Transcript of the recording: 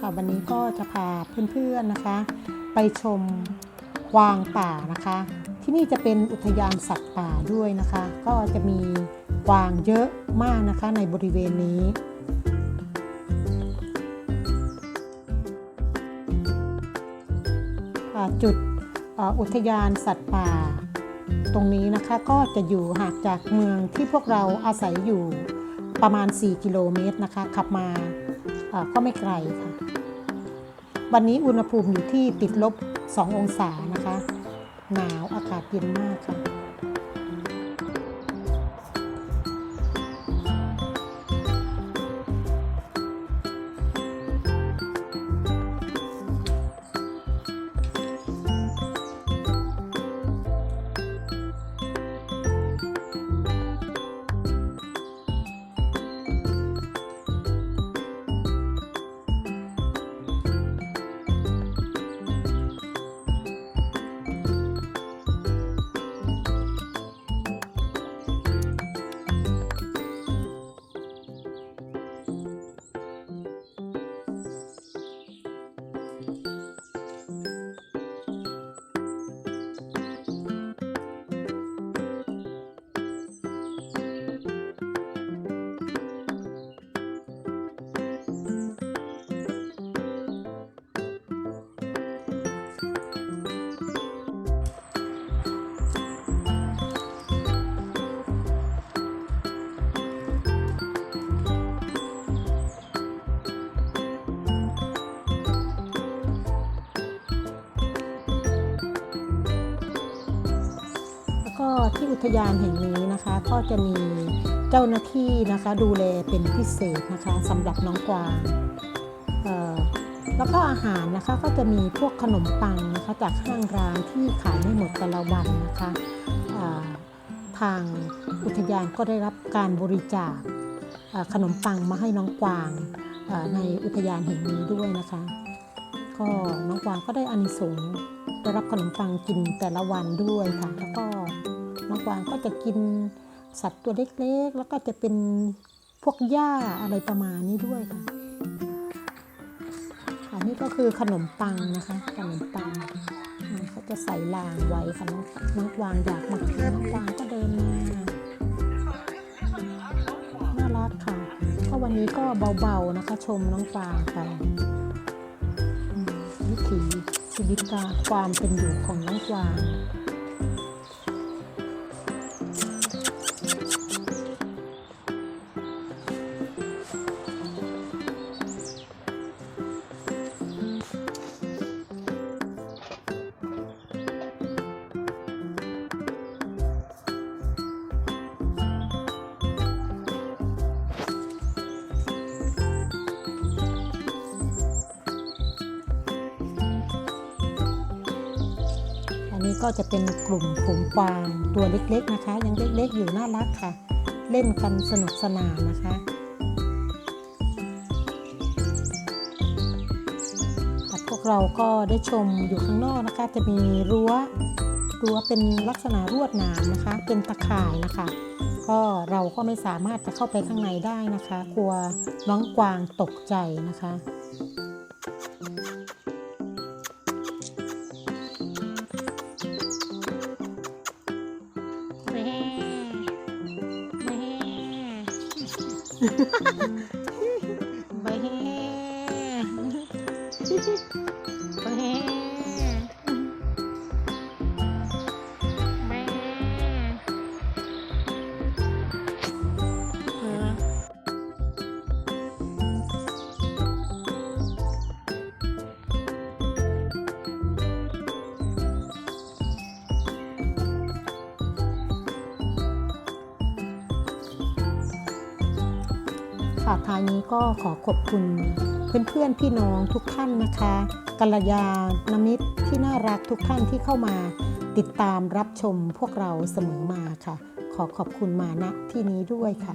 ค่ะวันนี้ก็จะพาเพื่อนๆนะคะ ไปชมกวางป่านะคะ ที่นี่จะเป็นอุทยานสัตว์ป่าด้วยนะคะ ก็จะมีกวางเยอะมากนะคะในบริเวณนี้จุดอุทยานสัตว์ป่า ตรงนี้นะคะก็จะอยู่ห่างจากเมืองที่พวกเราอาศัยอยู่ประมาณ 4 กิโลเมตรนะคะ ขับมา ก็ไม่ไกลค่ะ วันนี้อุณหภูมิอยู่ที่ติดลบ 2 องศานะคะ หนาวอากาศเย็นมากค่ะ ก็ที่อุทยานแห่งนี้นะคะ ก็จะมีเจ้าหน้าที่นะคะดูแลเป็นพิเศษนะคะสำหรับน้องกวางแล้วก็อาหารนะคะก็จะมีพวกขนมปังนะคะจากห้างร้านที่ขายไม่หมดแต่ละวันนะคะทางอุทยานก็ได้รับการบริจาคขนมปังมาให้น้องกวางในอุทยานแห่งนี้ด้วยนะคะ ก็น้องกวางก็ได้อานิสงส์ได้รับขนมปังกินแต่ละวันด้วยค่ะแล้วก็ น้องกวางก็จะกินสัตว์ตัวเล็กๆ แล้วก็จะเป็นพวกหญ้าอะไรประมาณนี้ด้วยค่ะอันนี้ก็คือขนมปังนะคะ ขนมปังเขาจะใส่รางไว้ค่ะน้องกวางอยากมากินน้องกวางก็เดินมาน่ารักค่ะก็วันนี้ก็เบาๆนะคะ ชมน้องกวางไปวิถีชีวิตการความเป็นอยู่ของน้องกวาง ก็จะเป็นกลุ่มฝูงกวางตัวเล็กๆนะคะ ยังเล็กๆอยู่น่ารักค่ะ เล่นกันสนุกสนานนะคะพวกเราก็ได้ชมอยู่ข้างนอกนะคะ จะมีรั้วรั้วเป็นลักษณะรวดหนามนะคะ เป็นตะข่ายนะคะ ก็เราก็ไม่สามารถจะเข้าไปข้างในได้นะคะ กลัวน้องกวางตกใจนะคะ แค่ะท้ายนี้ก็ขอขอบคุณเพื่อนๆพี่น้องทุกท่านนะคะกัลยาณมิตรที่น่ารักทุกท่านที่เข้ามา ติดตามรับชมพวกเราเสมอมาค่ะ ขอขอบคุณมาณที่นี้ด้วยค่ะ